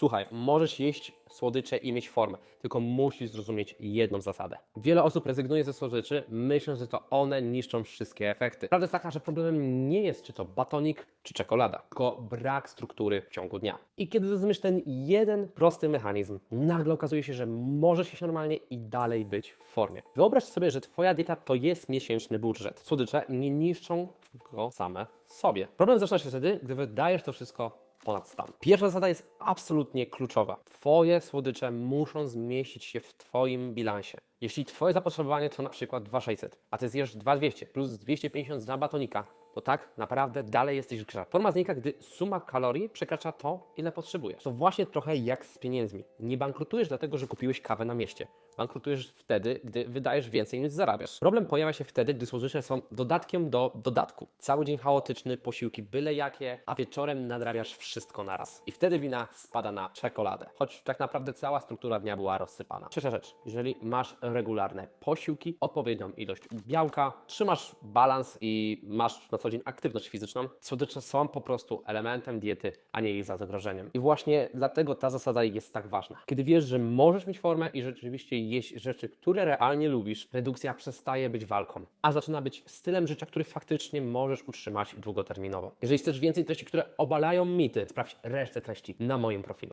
Słuchaj, możesz jeść słodycze i mieć formę, tylko musisz zrozumieć jedną zasadę. Wiele osób rezygnuje ze słodyczy, myśląc, że to one niszczą wszystkie efekty. Prawda jest taka, że problemem nie jest czy to batonik, czy czekolada, tylko brak struktury w ciągu dnia. I kiedy zrozumiesz ten jeden prosty mechanizm, nagle okazuje się, że możesz jeść normalnie i dalej być w formie. Wyobraź sobie, że Twoja dieta to jest miesięczny budżet. Słodycze nie niszczą go same sobie. Problem zaczyna się wtedy, gdy wydajesz to wszystko ponad stan. Pierwsza zasada jest absolutnie kluczowa. Twoje słodycze muszą zmieścić się w Twoim bilansie. Jeśli Twoje zapotrzebowanie to na przykład 2600, a Ty zjesz 2200 plus 250 za batonika, to tak naprawdę dalej jesteś grze. Forma znika, gdy suma kalorii przekracza to, ile potrzebujesz. To właśnie trochę jak z pieniędzmi. Nie bankrutujesz dlatego, że kupiłeś kawę na mieście. Bankrutujesz wtedy, gdy wydajesz więcej niż zarabiasz. Problem pojawia się wtedy, gdy słodycze są dodatkiem do dodatku. Cały dzień chaotyczny, posiłki byle jakie, a wieczorem nadrabiasz wszystko naraz. I wtedy wina spada na czekoladę. Choć tak naprawdę cała struktura dnia była rozsypana. Trzecia rzecz. Jeżeli masz regularne posiłki, odpowiednią ilość białka, trzymasz balans i masz na co dzień aktywność fizyczną, słodycze są po prostu elementem diety, a nie jej zagrożeniem. I właśnie dlatego ta zasada jest tak ważna. Kiedy wiesz, że możesz mieć formę i rzeczywiście jeść rzeczy, które realnie lubisz, redukcja przestaje być walką, a zaczyna być stylem życia, który faktycznie możesz utrzymać długoterminowo. Jeżeli chcesz więcej treści, które obalają mity, sprawdź resztę treści na moim profilu.